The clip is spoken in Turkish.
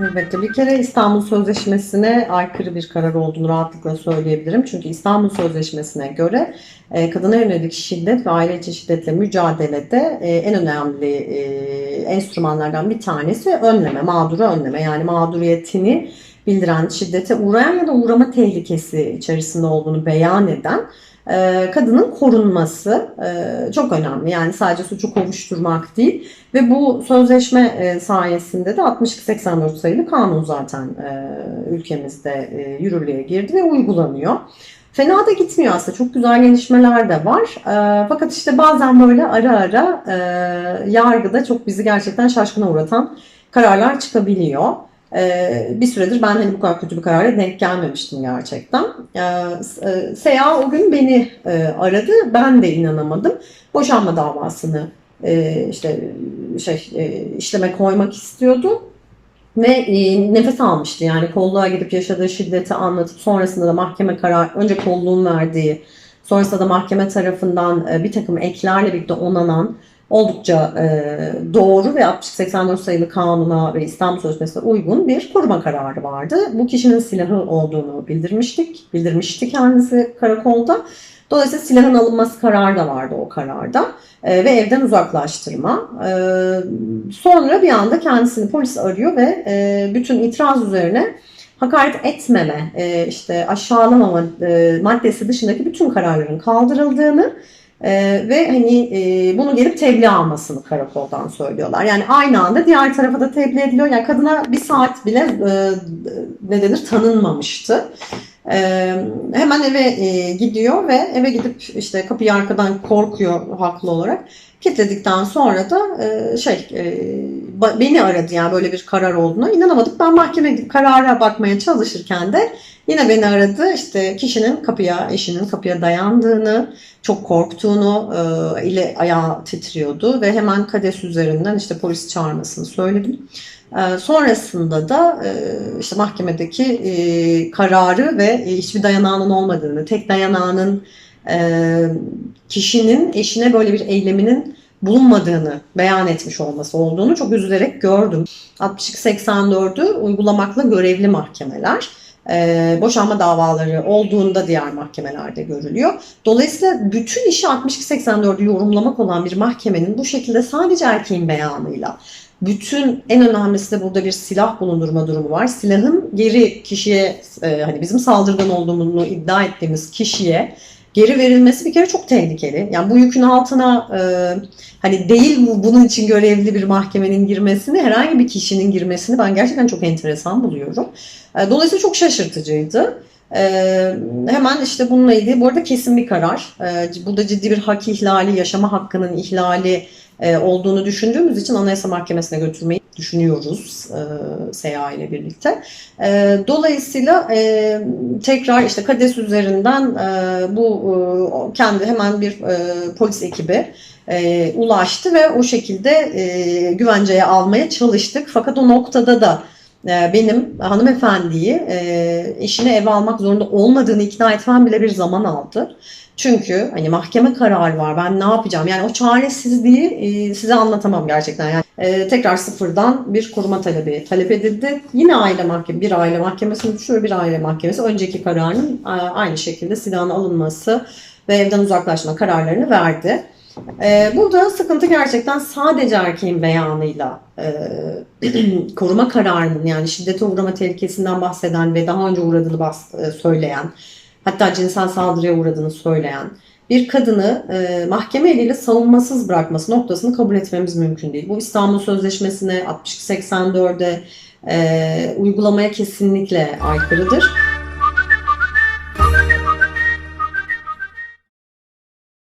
Elbette bir kere İstanbul Sözleşmesi'ne aykırı bir karar olduğunu rahatlıkla söyleyebilirim. Çünkü İstanbul Sözleşmesi'ne göre e, kadına yönelik şiddet ve aile içi şiddetle mücadelede e, en önemli e, enstrümanlardan bir tanesi önleme, mağduru önleme. Yani mağduriyetini bildiren, şiddete uğrayan ya da uğrama tehlikesi içerisinde olduğunu beyan eden e, kadının korunması e, çok önemli. Yani sadece suçu kovuşturmak değil ve bu sözleşme e, sayesinde de 6284 sayılı kanun zaten ülkemizde yürürlüğe girdi ve uygulanıyor. Fena da gitmiyor aslında. Çok güzel gelişmeler de var. Fakat işte bazen böyle ara ara yargıda çok bizi gerçekten şaşkına uğratan kararlar çıkabiliyor. Ee, bir süredir ben hani bu kadar kötü bir karara denk gelmemiştim gerçekten. Ee, e, Seya o gün beni e, aradı. Ben de inanamadım. Boşanma davasını e, işte şey işleme koymak istiyordu. Ve nefes almıştı yani kolluğa gidip yaşadığı şiddeti anlatıp sonrasında da mahkeme karar önce kolluğun verdiği sonrasında da mahkeme tarafından bir takım eklerle birlikte onanan oldukça e, doğru ve 6084 sayılı kanuna ve İstanbul Sözleşmesi'ne uygun bir koruma kararı vardı. Bu kişinin silahı olduğunu bildirmiştik. Bildirmişti kendisi karakolda. Dolayısıyla silahın alınması kararı da vardı o kararda. E, ve evden uzaklaştırma. E, sonra bir anda kendisini polis arıyor ve e, bütün itiraz üzerine hakaret etmeme, e, işte aşağılamama e, maddesi dışındaki bütün kararların kaldırıldığını ee, ve hani e, bunu gelip tebliğ almasını karakoldan söylüyorlar. Yani aynı anda diğer tarafa da tebliğ ediliyor. Yani kadına bir saat bile e, ne denir tanınmamıştı. E, hemen eve e, gidiyor ve eve gidip işte kapıyı arkadan korkuyor haklı olarak. Kilitledikten sonra da e, şey e, beni aradı yani böyle bir karar olduğuna inanamadık. Ben mahkeme gidip karara bakmaya çalışırken de yine beni aradı. İşte kişinin kapıya, eşinin kapıya dayandığını, çok korktuğunu, e, ile ayağı titriyordu ve hemen kades üzerinden işte polis çağırmasını söyledim. Sonrasında da işte mahkemedeki kararı ve hiçbir dayanağının olmadığını, tek dayanağının kişinin eşine böyle bir eyleminin bulunmadığını beyan etmiş olması olduğunu çok üzülerek gördüm. 62-84'ü uygulamakla görevli mahkemeler. Ee, boşanma davaları olduğunda diğer mahkemelerde görülüyor. Dolayısıyla bütün işi 62-84'ü yorumlamak olan bir mahkemenin bu şekilde sadece erkeğin beyanıyla bütün en önemlisi de burada bir silah bulundurma durumu var. Silahın geri kişiye e, hani bizim saldırgan olduğunu iddia ettiğimiz kişiye geri verilmesi bir kere çok tehlikeli. Yani bu yükün altına e, hani değil bu bunun için görevli bir mahkemenin girmesini, herhangi bir kişinin girmesini ben gerçekten çok enteresan buluyorum. E, dolayısıyla çok şaşırtıcıydı. E, hemen işte bununla ilgili bu arada kesin bir karar. E, burada ciddi bir hak ihlali, yaşama hakkının ihlali e, olduğunu düşündüğümüz için Anayasa Mahkemesi'ne götürmeyi düşünüyoruz e, SEA ile birlikte. E, dolayısıyla e, tekrar işte KADES üzerinden e, bu e, kendi hemen bir e, polis ekibi e, ulaştı ve o şekilde e, güvenceye almaya çalıştık. Fakat o noktada da benim hanımefendiyi e, eşine eve almak zorunda olmadığını ikna etmem bile bir zaman aldı. Çünkü hani mahkeme kararı var ben ne yapacağım yani o çaresizliği e, size anlatamam gerçekten yani e, tekrar sıfırdan bir koruma talebi talep edildi. Yine aile mahkeme bir aile mahkemesini düşünüyor bir aile mahkemesi önceki kararın aynı şekilde silahın alınması ve evden uzaklaşma kararlarını verdi. E, burada sıkıntı gerçekten sadece erkeğin beyanıyla e, koruma kararının yani şiddete uğrama tehlikesinden bahseden ve daha önce uğradığını bas, e, söyleyen hatta cinsel saldırıya uğradığını söyleyen bir kadını e, mahkeme eliyle savunmasız bırakması noktasını kabul etmemiz mümkün değil. Bu İstanbul Sözleşmesi'ne 62-84'e e, uygulamaya kesinlikle aykırıdır.